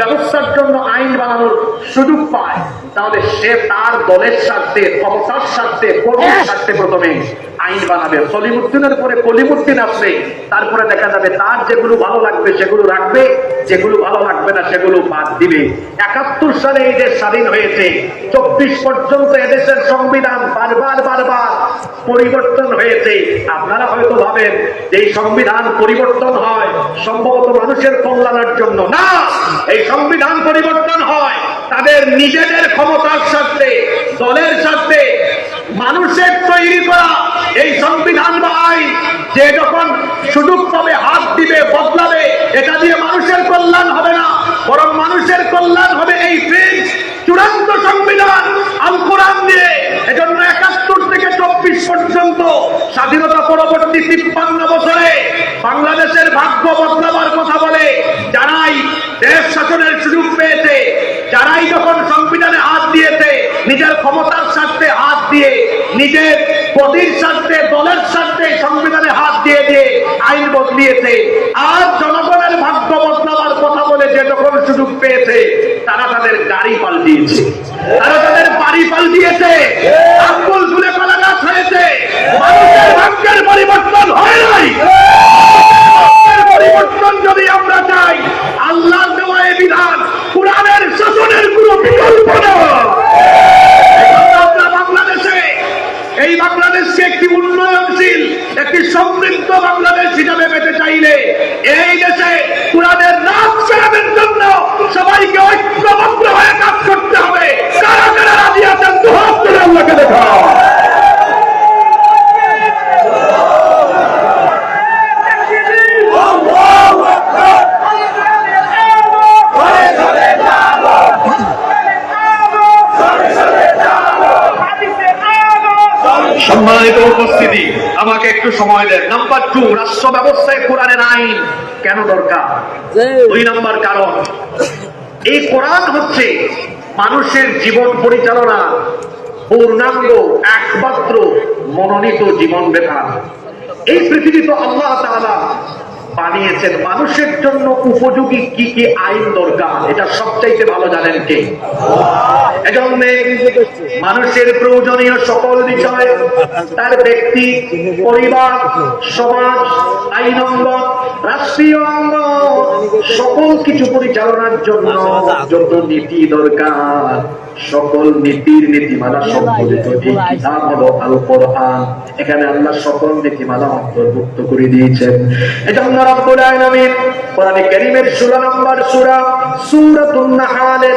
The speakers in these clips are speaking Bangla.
ব্যবস্থার জন্য আইন বানানোর সুযোগ পায় তাহলে সে তার দলের স্বার্থে ক্ষমতার স্বার্থে কর্মীর স্বার্থে প্রথমে আইন বানাবে। সলিমুদ্দিনের পরে কলিমুদ্দিন আসবে তারপরে দেখা যাবে তার যেগুলো ভালো লাগবে সেগুলো রাখবে যেগুলো ভালো লাগবে না সেগুলো বাদ দিবে। একাত্তর সালে এই দেশ স্বাধীন হয়েছে চব্বিশ পর্যন্ত এদেশের সংবিধান বারবার বারবার পরিবর্তন হয়েছে। আপনারা হয়তো ভাবেন যে সংবিধান পরিবর্তন হয় সম্ভবত মানুষের কল্যাণের জন্য। না! সংবিধান পরিবর্তন হয়, তাদের নিজেদের ক্ষমতার স্বার্থে, দলের স্বার্থে, মানুষের তৈরি করা এই সংবিধান বা আইন, যে যখন সুযোগ পাবে হাত দিবে, বদলাবে, এটা দিয়ে মানুষের কল্যাণ হবে না, বরং মানুষের কল্যাণ হবে এই ফ্রেঞ্চ চূড়ান্ত সংবিধান, আল কোরআন দিয়ে। এজন্য একাত্তর থেকে চব্বিশ পর্যন্ত স্বাধীনতা পরবর্তী তিপ্পান্ন বছরে বাংলাদেশের ভাগ্য বদলাবার কথা বলে যারাই দেশ শাসনের সুযোগ পেয়েছে। যারাই যখন সংবিধানে হাত দিয়েছে, নিজের ক্ষমতার স্বার্থে হাত দিয়ে, নিজের গতির স্বার্থে, দলের স্বার্থে সংবিধানে হাত দিয়ে দিয়ে আইন বদলিয়েছে। আর জনগণের ভাগ্য বদলাবার কথা বলে যে যখন সুযোগ পেয়েছে, তারা তাদের গাড়ি পাল্টিয়েছে। তারা তাদের বাড়ি পাল্টিয়েছে। আঙ্গুল তুলে গাছ হয়েছে মানুষের ভাগ্যের পরিবর্তন হয় নাই। পরিবর্তন যদি আমরা চাই আল্লাহ দেওয়া এই বিধান কোরআনের শাসনের কোনো বিকল্প না এজন্য আমরা বাংলাদেশে এই বাংলাদেশকে একটি উন্নয়নশীল একটি সমৃদ্ধ বাংলাদেশ হিসাবে পেতে চাইলে এই দেশে কোরআনের নাচ ফেরানোর জন্য সবাইকে ঐক্যবদ্ধ হয়ে কাজ করতে হবে কারা কারা রাজি আছেন দু হাত তুলে আল্লাহকে দেখা সম্মানিত উপস্থিতি আমাকে একটু সময় দেন। নাম্বার টু রাষ্ট্র ব্যবস্থায় কোরআনের আইন কেন দরকার? দুই নাম্বার কারণ এই কোরআন হচ্ছে মানুষের জীবন পরিচালনা পূর্ণাঙ্গ একমাত্র মনোনীত জীবন বেতার এই পৃথিবী তো আল্লাহ বানিয়েছেন। মানুষের জন্য উপযোগী কি কি আইন দরকার? এটা সবচাইতে ভালো জানেন কে? মানুষের প্রয়োজনীয় সকল বিষয়, তার ব্যক্তি, পরিবার, সমাজ, আইন অঙ্গ রাষ্ট্রীয় অঙ্গ, সকল কিছু পরিচালনার জন্য যত নীতি দরকার, সকল নীতির নীতিমালা এই কিতাব হলো আল কোরআন এখানে আল্লাহ সকল নীতিমালা অন্তর্ভুক্ত করে দিয়েছেন। এজন্য রব্বুল আলামিন কোরআনে কারীমের 16 নম্বর সূরা, সূরাতুন নাহালের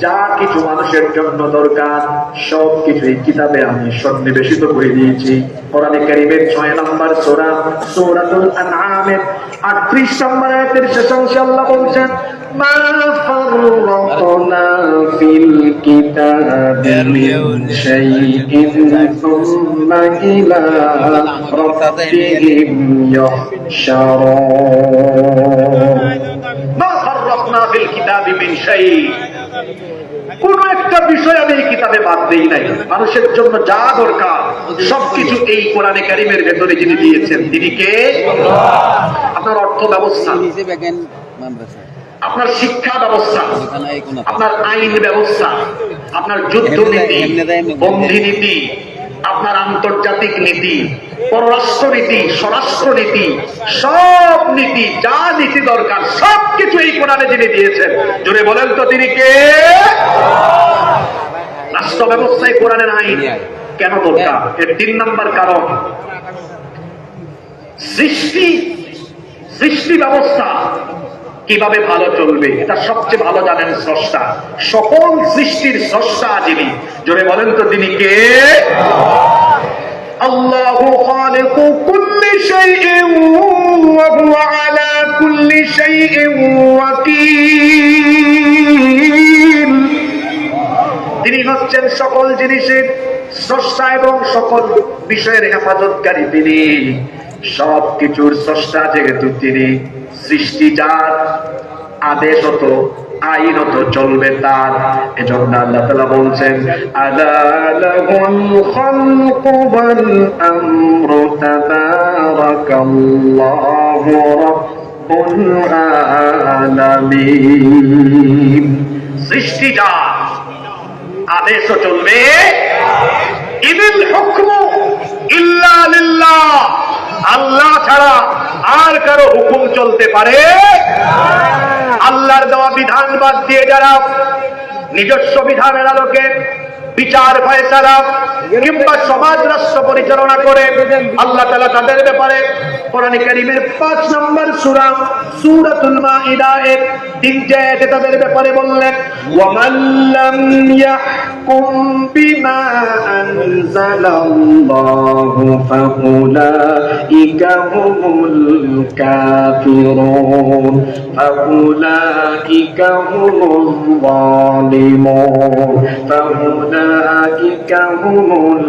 যা কিছু মানুষের জন্য দরকার সব কিছু এই কিতাবে আমি সন্নিবেশিত করে দিয়েছি। কোরআনে কারিমের ছয় নম্বর সোরা সূরাতুল আনআমের 38 নম্বর আয়াতের শেষ অংশে আল্লাহ বলছেন মা ফাররাতনা ফিল কিতাবি মিন শাইইন সুম্মা ইলা রাব্বিহিম ইয়াহশারুন। কোন একটা বিষয় আমি এই কিতাবে বাদ দেই নাই। মানুষের জন্য যা দরকার, সবকিছু এই কোরআনে কারিমের ভেতরে যিনি দিয়েছেন, তিনি কে? আপনার অর্থ ব্যবস্থা, আপনার শিক্ষা ব্যবস্থা, আপনার আইন ব্যবস্থা, আপনার যুদ্ধ নীতি বন্ধি নীতি আপনার আন্তর্জাতিক নীতি পররাষ্ট্র নীতি স্বরাষ্ট্র নীতি সব নীতি, যা নীতি দরকার সব কিছু এই কোরআনে যিনি দিয়েছেন। জোরে বলেন তো তিনি কে? রাষ্ট্র ব্যবস্থায় কোরআনের আইন কেন দরকার? এর তিন নম্বর কারণ, সৃষ্টি সৃষ্টি ব্যবস্থা কীভাবে ভালো চলবে? এটা সবচেয়ে ভালো জানেন স্রষ্টা। সকল সৃষ্টির স্রষ্টা যিনি, জোরে বলেন তো তিনি কে? আল্লাহু কুল্লি শাইইন ওয়া হুয়া আলা কুল্লি শাইইন ওয়াকিল। তিনি হচ্ছেন সকল জিনিসের স্রষ্টা এবং সকল বিষয়ের হেফাজতকারী তিনি। সব কিছুর স্রষ্টা যেহেতু তিনি। সৃষ্টি যার আদেশ হতো আইন হতো চলবে তার। এজন্য আল্লাহ তাআলা বলছেন সৃষ্টি যার আদেশও চলবে। ইদিল হুকমু ইল্লা লিল্লাহ। আল্লাহ ছাড়া আর কারও হুকুম চলতে পারে? আল্লাহর দেওয়া বিধান বাদ দিয়ে যারা নিজস্ব বিধানের আলোকে বিচার ফয়সালা কিংবা সমাজ রাষ্ট্র পরিচালনা করে, আল্লাহ তালা তাদের ব্যাপারে কোরআন কারিমের পাঁচ নম্বর সুরা, সুরাতুল মাইদায়ের তিনটে তাদের ব্যাপারে বললেন ওয়ামান লাম ইয়াহকুম বিমা আনজালাল্লাহু ফাউলাইকা হুমুল কাফিরুন ফাউলাইকা হুমুল যালিমুন ফাউলাইকা হুমুল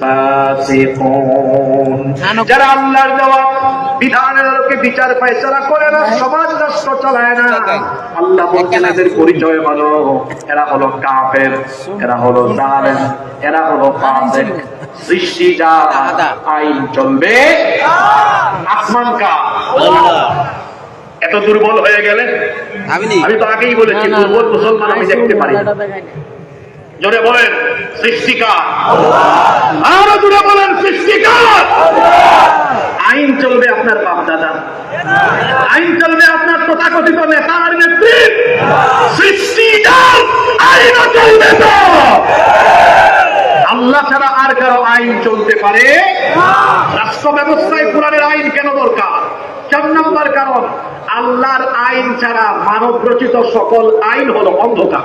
ফাসিকুন যারা আল্লাহর দেওয়া বিধানের আলোকে বিচার ফয়সালা করে না সমাজ রাষ্ট্র চালায় না। আল্লাহ বলছেন এদের পরিচয় ভালো এরা হলো কাফের। এরা হলো জালেম এরা হলো ফাসিক সৃষ্টি যা আইন চলবে। আসমান কা। এত দুর্বল হয়ে গেলে? আমি তো আগেই বলেছি দুর্বল মুসলমান আমি দেখতে পারি। জোরে বলেন সৃষ্টিকার আরও জোরে বলেন সৃষ্টিকার আইন চলবে আপনার বাপ দাদা। আইন চলবে আপনার তথাকথিত নেতার। নেতৃত্ব সৃষ্টিকার আইনও চলবে তো। আল্লাহ ছাড়া আর কারও আইন চলতে পারে? রাষ্ট্র ব্যবস্থায় কোরআনের আইন কেন দরকার? চার নম্বর কারণ, আল্লাহর আইন ছাড়া মানব রচিত সকল আইন হলো অন্ধকার।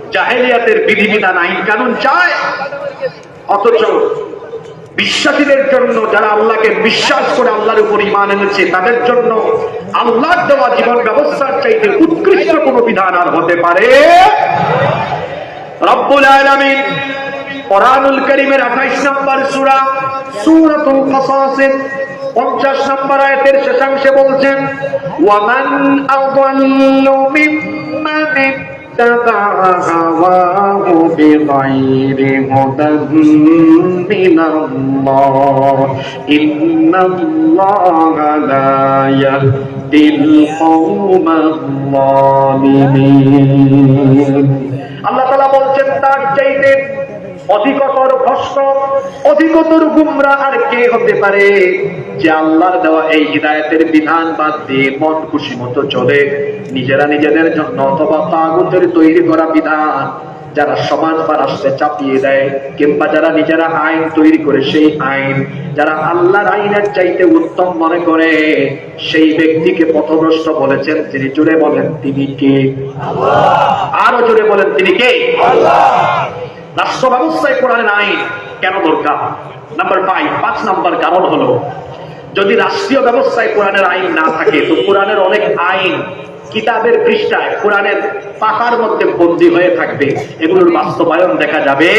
জাহেলিয়াতের বিধিবিধান আইন কানুন চায়। অথচ বিশ্বাসীদের জন্য, যারা আল্লাহকে বিশ্বাস করে আল্লাহর উপর ইমান এনেছে, তাদের জন্য আল্লাহর দেওয়া জীবন ব্যবস্থার চাইতে উৎকৃষ্ট কোন বিধান আর হতে পারে রব্বুল আলামিন কোরআনুল করিমের আঠাইশ নম্বর সুরা, সুরাতুল কসাসের পঞ্চাশ নম্বর আয়াতের শেষাংশে বলছেন ওয়ামান আদাল্লু মিম্মান اتبع هواه بغير هدى من الله إن الله لا يهدي القوم الظالمين আল্লাহ তালা বলছেন তার চাইতে অধিকতর ভ্রষ্ট অধিকতর গুমরা আর কে হতে পারে? যে আল্লাহর দেওয়া এই হৃদায়তের বিধান বাদ দিয়ে মন খুশি মতো চলে, নিজেরা নিজেদের জন্য অথবা তাগুতের তৈরি করা বিধান যারা সমাজ বা রাষ্ট্রে চাপিয়ে দেয়, কিংবা যারা নিজেরা আইন তৈরি করে সেই আইন যারা আল্লাহর আইনের চাইতে উত্তম মনে করে, সেই ব্যক্তিকে পথভ্রষ্ট বলেছেন তিনি। জুড়ে বলেন, তিনি কে? আরও জোরে বলেন, তিনি কে? রাষ্ট্র ব্যবস্থায় কোরআনের আইন কেন দরকার? নাম্বার ফাইভ পাঁচ নাম্বার কারণ হলো যদি রাষ্ট্রীয় ব্যবস্থায় কোরআনের আইন না থাকে তো কোরআনের অনেক আইন কিতাবের পৃষ্ঠায় কোরআনের পাতার মধ্যে বন্দী হয়ে থাকবে। এগুলোর বাস্তবায়ন দেখা যাবে।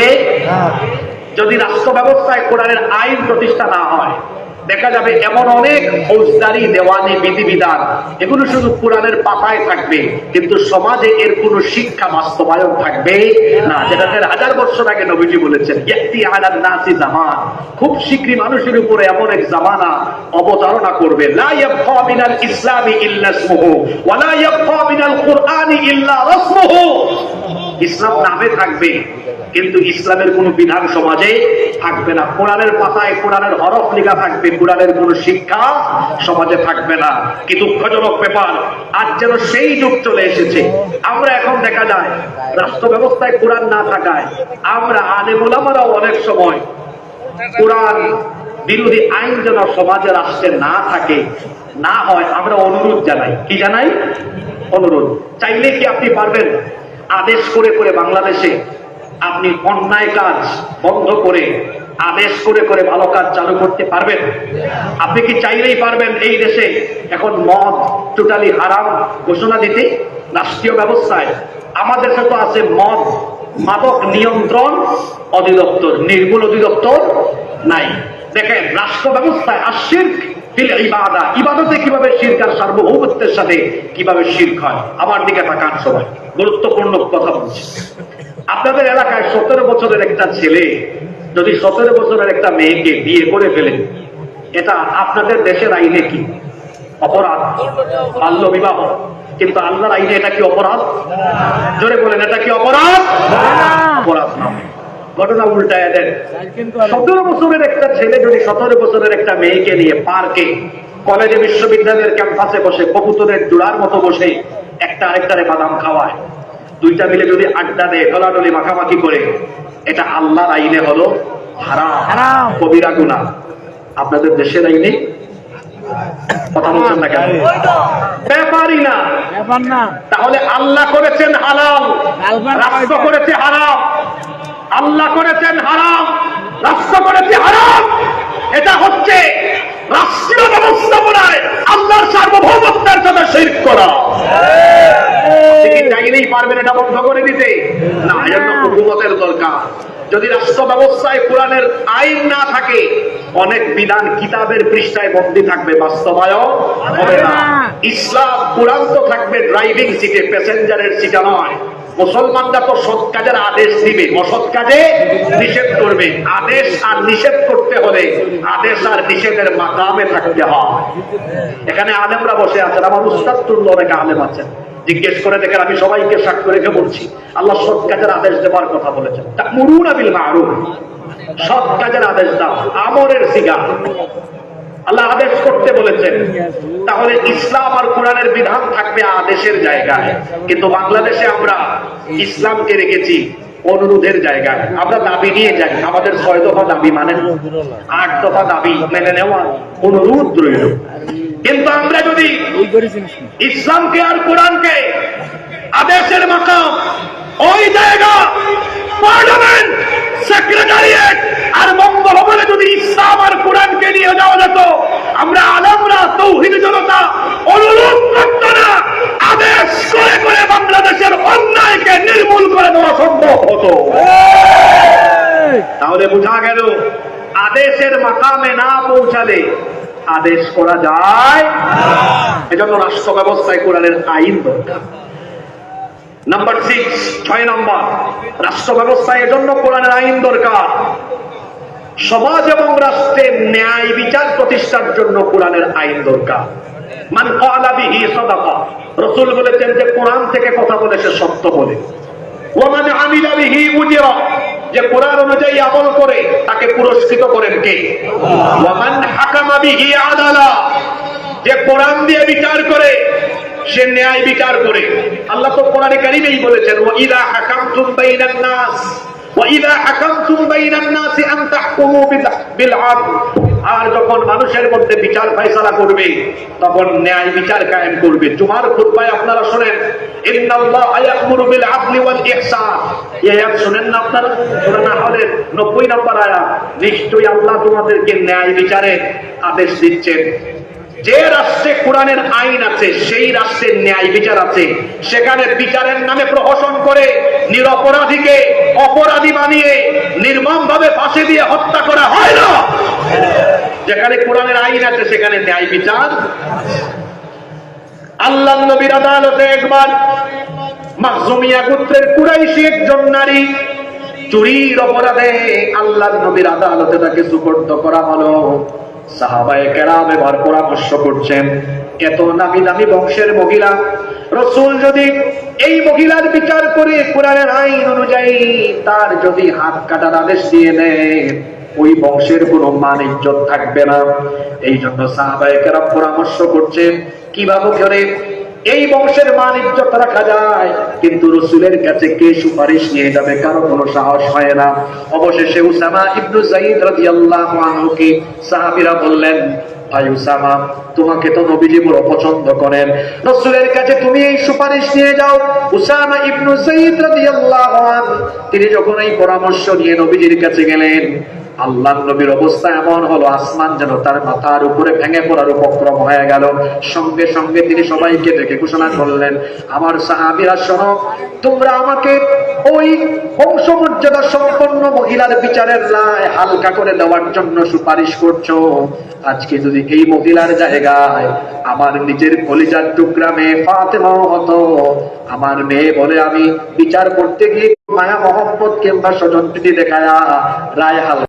যদি রাষ্ট্র ব্যবস্থায় কোরআনের আইন প্রতিষ্ঠা না হয় দেখা যাবে এমন অনেক ফৌজদারি দেওয়ানি বিধিবিধান। এগুলো শুধু কোরআনের পাতায় থাকবে, কিন্তু সমাজে এর কোনো শিক্ষা বাস্তবায়ন থাকবে না। যেটা হাজার বছর আগে নবীজি বলেছেন একটি আলাদ নাসি জামান। খুব শীঘ্রই মানুষের উপরে এমন এক জামানা অবতারণা করবে, লা ইয়াবকা ইসলামি ইল্লা ইসমুহু ওয়া লা ইয়াবকা ইল্লা রাসমুহু। ইসলাম নামে থাকবে। কিন্তু ইসলামের কোন বিধান সমাজে থাকবে না। কোরআনের পাতায় কোরআনের হরফ লেখা থাকবে, কোরআনের কোন শিক্ষা সমাজে থাকবে না। কি দুঃখজনক ব্যাপার, আজ যেন সেই যুগ চলে এসেছে। আমরা এখন দেখা যায় রাষ্ট্র ব্যবস্থায় কোরআন না থাকায় আমরা আনে মোলামারাও অনেক সময় কোরআন বিরোধী আইন যেন সমাজে রাষ্ট্রে না থাকে, না হয়, আমরা অনুরোধ জানাই। কি জানাই? অনুরোধ। চাইলে কি আপনি পারবেন? আদেশ করে করে বাংলাদেশে আপনি অন্যায় কাজ বন্ধ করে, আদেশ করে করে ভালো কাজ চালু করতে পারবেন। আপনি কি চাইলেই পারবেন এই দেশে? এখন মদ টোটালি হারাম ঘোষণা দিতে রাষ্ট্রীয় ব্যবস্থায়। আমাদের তো আছে মদ মাদক নিয়ন্ত্রণ অধিদপ্তর, নির্মূল অধিদপ্তর নাই। দেখেন, রাষ্ট্র ব্যবস্থায় আর শির্ক ফিল ইবাদা। ইবাদতে কীভাবে শির্ক আর সার্বভৌমত্বের সাথে কীভাবে শির্ক হয়? আমার দিকে তাকান সবাই। গুরুত্বপূর্ণ কথা বলছি। আপনাদের এলাকায় সতেরো বছরের একটা ছেলে, যদি সতেরো বছরের একটা মেয়েকে বিয়ে করে ফেলে, এটা আপনাদের দেশের আইনে কি? অপরাধ? বাল্য বিবাহ? কিন্তু আল্লাহর আইনে এটা কি অপরাধ? জোরে বলেন, এটা কি অপরাধ? অপরাধ না। ঘটনা উল্টায় দেন। সতেরো বছরের একটা ছেলে যদি সতেরো বছরের একটা মেয়েকে নিয়ে পার্কে, কলেজে বিশ্ববিদ্যালয়ের ক্যাম্পাসে বসে, কবুতরের জোড়ার মতো বসে, একটা আরেকটারে বাদাম খাওয়ায় দুইটা মিলে যদি আড্ডা দেয় ডলাডলি মাখামাখি করে এটা আল্লাহর আইনে হলো হারাম। হারাম। কবিরা গুণা আপনাদের দেশের আইনে কথা বলছেন না কেন? ব্যাপারই না। ব্যাপার না। তাহলে আল্লাহ করেছেন হালাল আলবার রাষ্ট্র কয়টা? করেছে হারাম। আল্লাহ করেছেন হারাম রাষ্ট্র করেছে হারাম। এটা হচ্ছে রাষ্ট্রীয় ব্যবস্থাপনায় আল্লাহর সার্বভৌমত্বের সাথে শিরক করা। চাইলেই পারবেন এটা বন্ধ করে দিতে? না দরকার। যদি রাষ্ট্র ব্যবস্থায় কোরআনের আইন না থাকে, অনেক বিধান কিতাবের পৃষ্ঠায় বন্দী থাকবে, বাস্তবায়ন হবে না। ইসলাম কোরআন তো থাকবে, ড্রাইভিং সিটে, প্যাসেঞ্জারের সিটে নয়। মুসলমানরা তো সৎ কাজের আদেশ দিবে। অসৎ কাজে নিষেধ করবে। আদেশ আর নিষেধ করতে হলে আদেশ আর নিষেধের মাকামে থাকতে হয়। এখানে আলেমরা বসে আছেন, আমার উস্তাদ তুল্য অনেক আলেম আছেন। জিজ্ঞেস করে দেখেন, আমি সবাইকে সাক্ষ্য রেখে বলছি, আল্লাহ সৎ কাজের আদেশ দেওয়ার কথা বলেছেন। তা মুরুন আবিল মারুফ। সৎ কাজের আদেশ দাও, আমরের সিগা। আল্লাহ আদেশ করতে বলেছেন, তাহলে ইসলাম আর কোরআনের বিধান থাকবে আদেশের জায়গায়। কিন্তু বাংলাদেশে আমরা ইসলামকে রেখেছি অনুরোধের জায়গায়। আমরা দাবি নিয়ে যাই, আমাদের ছয় দফা দাবি মানেন আট দফা দাবি মেনে নেওয়া অনুরোধ রইল। কিন্তু আমরা যদি ইসলামকে আর কোরআনকে আদেশের মাকাম, ওই জায়গা, পার্লামেন্ট, সেক্রেটারিয়েট আর বঙ্গভবনে যদি ইসলাম আর কোরআনকে নিয়ে যাওয়া বোঝা গেল, আদেশের মাকামে না পৌঁছালে আদেশ করা যায় এজন্য রাষ্ট্র ব্যবস্থায় কোরআনের আইন দরকার। নাম্বার সিক্স ছয় নম্বর রাষ্ট্র ব্যবস্থায় এজন্য কোরআনের আইন দরকার। সমাজ এবং রাষ্ট্রের ন্যায় বিচার প্রতিষ্ঠার জন্য কোরআনের আইন দরকার। মান রাসূল বলেছেন যে কোরআন থেকে কথা বলে সে সত্য বলে। ওমান আমিলা বিহি উজিরা যে কোরআন অনুযায়ী আমল করে, তাকে পুরস্কৃত করেন কে? ওয়ামান হাকামাবি আদালা। যে কোরআন দিয়ে বিচার করে, সে ন্যায় বিচার করে। আল্লাহ তো কোরআনে কারিমেই বলেছেন, ওয়া ইযা হাকামতুম নাস। আর যখন মানুষের মধ্যে বিচার ফয়সালা করবে, তখন ন্যায় বিচার কায়েম করবে। জুমার খুতবায় আপনারা শুনেন শুনেন না আপনারা? সূরা নাহলের 90 নম্বর আয়াত, নিশ্চয়ই আল্লাহ তোমাদেরকে ন্যায় বিচারে আদেশ দিচ্ছেন। যে রাষ্ট্রে কোরআনের আইন আছে, সেই রাষ্ট্রের ন্যায় বিচার আছে, সেখানে বিচারের নামে প্রহসন করে নিরপরাধীকে অপরাধী বানিয়ে নির্মম ভাবে ফাঁসি দিয়ে হত্যা করা হয় না। যেখানে কোরআনের আইন আছে, সেখানে ন্যায় বিচার। আল্লাহ নবীর আদালতে একবার মাকজুমিয়া গোত্রের কুরাইশি একজন নারী চুরির অপরাধে আল্লাহ নবীর আদালতে তাকে সুপর্দ করা হলো। সাহাবায়ে কেরাম এবার পরামর্শ করছেন, এত নামি দামি বংশের মহিলা, রসুল যদি এই মহিলার বিচার করে কোরআনের আইন অনুযায়ী তার যদি হাত কাটার আদেশ দিয়ে নেয় ওই বংশের কোনো মান, ইজ্জত থাকবে না। এই জন্য সাহাবায় কেরাম পরামর্শ করছেন, কীভাবে করে এই বংশের মান ইজ্জত রাখা যায়। কিন্তু রসুলের কাছে কে সুপারিশ নিয়ে যাবে, কারও কোনো সাহস হয় না। অবশেষে উসামা ইবনু জাইদ রাদিয়াল্লাহু আনহুকে সাহাবীরা বললেন, ভাই উসামা, তোমাকে তো নবীজি বড় পছন্দ করেন। রসুলের কাছে তুমি এই সুপারিশ নিয়ে যাও। উসামা ইবনু জাইদ রাদিয়াল্লাহু তিনি যখন এই পরামর্শ নিয়ে নবীজির কাছে গেলেন আল্লাহ নবীর অবস্থা এমন হলো, আসমান যেন তার মাথার উপরে ভেঙে পড়ার উপক্রম হয়ে গেল। সঙ্গে সঙ্গে তিনি সবাইকে ডেকে ঘোষণা করলেন, আমার সাহাবিরা শোনো, তোমরা আমাকে ওই বংশমর্যাদা সম্পন্ন মহিলার বিচারের রায় হালকা করে দেওয়ার জন্য সুপারিশ করছ। আজকে যদি এই মহিলার জায়গায় আমার নিজের কলিজার টুকরা মেয়ে ফাতেমা হতো, আমার মেয়ে বলে আমি বিচার করতে গিয়ে মায়া মহব্বত কিংবা স্বজন প্রীতি দেখায়া রায় হাল